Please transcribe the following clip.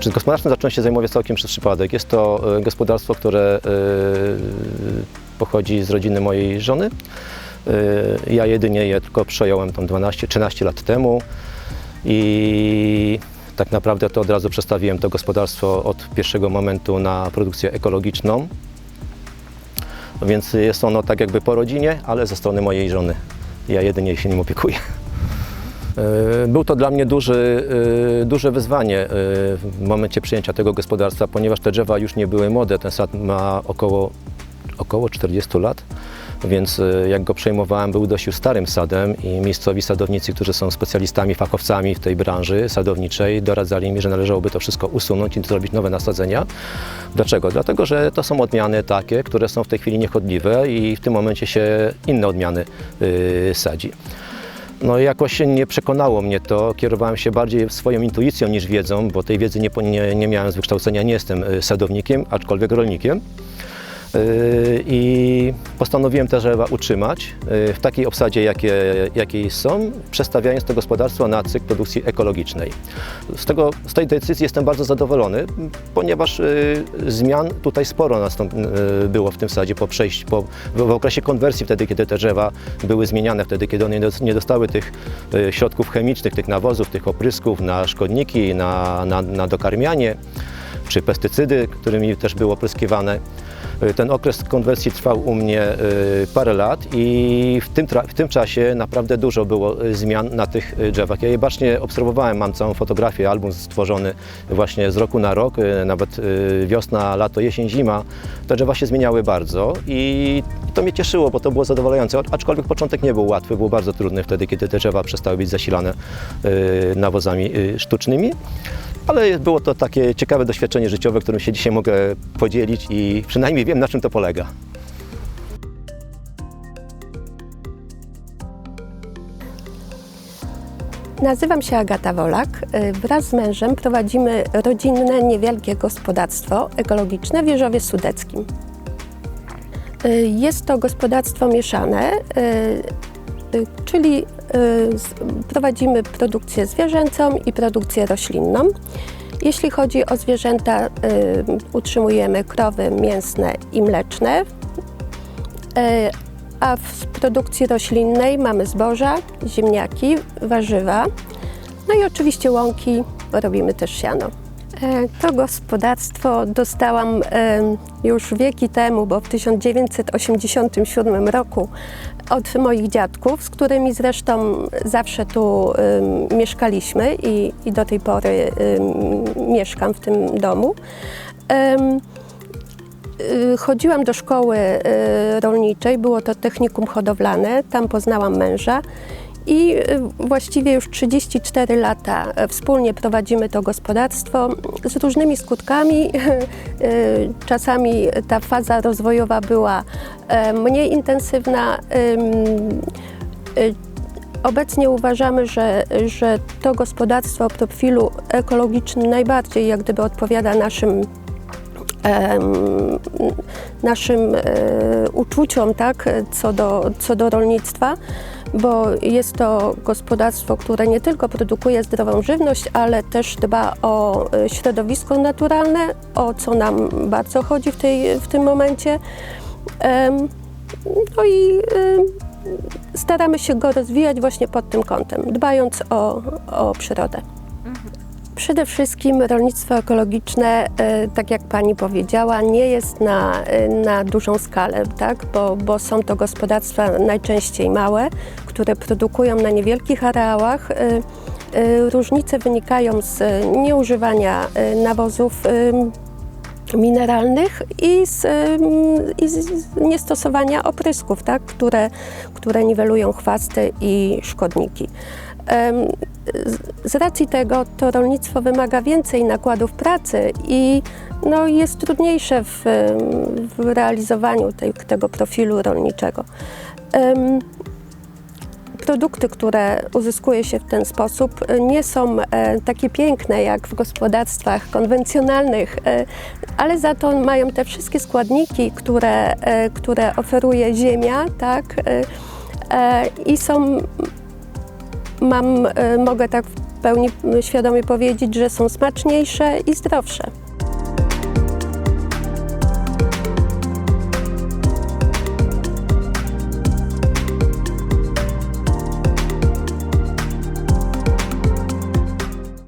Czy gospodarstwem zacząłem się zajmować całkiem przez przypadek. Jest to e, gospodarstwo, które e, pochodzi z rodziny mojej żony. E, Ja jedynie je tylko przejąłem tam 12-13 lat temu i tak naprawdę to od razu przestawiłem to gospodarstwo od pierwszego momentu na produkcję ekologiczną. Więc jest ono tak jakby po rodzinie, ale ze strony mojej żony. Ja jedynie się nim opiekuję. E, Był to dla mnie duży, e, duże wyzwanie e, w momencie przyjęcia tego gospodarstwa, ponieważ te drzewa już nie były młode. Ten sad ma około, około 40 lat, więc jak go przejmowałem, był dość już starym sadem i miejscowi sadownicy, którzy są specjalistami, fachowcami w tej branży sadowniczej, doradzali mi, że należałoby to wszystko usunąć i zrobić nowe nasadzenia. Dlaczego? Dlatego, że to są odmiany takie, które są w tej chwili niechodliwe i w tym momencie się inne odmiany sadzi. No jakoś nie przekonało mnie to. Kierowałem się bardziej swoją intuicją niż wiedzą, bo tej wiedzy nie, nie, nie miałem z wykształcenia. Nie jestem y, sadownikiem, aczkolwiek rolnikiem. Y, I postanowiłem te drzewa utrzymać y, w takiej obsadzie, jakie, jakiej są, przestawiając to gospodarstwo na cykl produkcji ekologicznej. Z, tego, z tej decyzji jestem bardzo zadowolony, ponieważ y, zmian tutaj sporo nastąp, było w tym sadzie po przejściu, po, w, okresie konwersji, wtedy kiedy te drzewa były zmieniane, wtedy kiedy one nie dos- nie dostały tych środków chemicznych, tych nawozów, tych oprysków na szkodniki, na, na, na dokarmianie czy pestycydy, którymi też było opryskiwane. Y, Ten okres konwersji trwał u mnie y, parę lat i w tym, w tym czasie naprawdę dużo było y, zmian na tych drzewach. Ja je bacznie obserwowałem, mam całą fotografię, album stworzony właśnie z roku na rok, nawet wiosna, lato, jesień, zima. Te drzewa się zmieniały bardzo i to mnie cieszyło, bo to było zadowalające. Aczkolwiek początek nie był łatwy, był bardzo trudny wtedy, kiedy te drzewa przestały być zasilane nawozami sztucznymi. Ale było to takie ciekawe doświadczenie życiowe, którym się dzisiaj mogę podzielić i przynajmniej wiem, na czym to polega. Nazywam się Agata Wolak. Y, Wraz z mężem prowadzimy rodzinne, niewielkie gospodarstwo ekologiczne w Jeżowie Sudeckim. Y, Jest to gospodarstwo mieszane, y, czyli prowadzimy produkcję zwierzęcą i produkcję roślinną. Jeśli chodzi o zwierzęta, y, utrzymujemy krowy mięsne i mleczne, E, A w produkcji roślinnej mamy zboża, ziemniaki, warzywa, no i oczywiście łąki, robimy też siano. E, To gospodarstwo dostałam e, już wieki temu, bo w 1987 roku od moich dziadków, z którymi zresztą zawsze tu mieszkaliśmy i, i do tej pory mieszkam w tym domu. Y, Chodziłam do szkoły y, rolniczej, było to technikum hodowlane, tam poznałam męża i y, właściwie już 34 lata e, wspólnie prowadzimy to gospodarstwo z różnymi skutkami. Y, Czasami ta faza rozwojowa była e, mniej intensywna. Obecnie uważamy, że, że to gospodarstwo o profilu ekologicznym najbardziej jak gdyby odpowiada naszym naszym e, uczuciom tak, co, do, co do rolnictwa, bo jest to gospodarstwo, które nie tylko produkuje zdrową żywność, ale też dba o e, środowisko naturalne, o co nam bardzo chodzi w, tej, w tym momencie. No i em, staramy się go rozwijać właśnie pod tym kątem, dbając o, o przyrodę. Przede wszystkim rolnictwo ekologiczne, e, tak jak Pani powiedziała, nie jest na, e, na dużą skalę, tak? bo, bo są to gospodarstwa najczęściej małe, które produkują na niewielkich areałach. E, Różnice wynikają z nieużywania nawozów mineralnych i z, i z niestosowania oprysków, tak? które, które niwelują chwasty i szkodniki. Z- racji tego to rolnictwo wymaga więcej nakładów pracy i no, jest trudniejsze w, w realizowaniu tej, tego profilu rolniczego. Em, Produkty, które uzyskuje się w ten sposób, nie są e, takie piękne jak w gospodarstwach konwencjonalnych, e, ale za to mają te wszystkie składniki, które, e, które oferuje ziemia, tak? I są mam, e, mogę tak pełni y, świadomie powiedzieć, że są smaczniejsze i zdrowsze.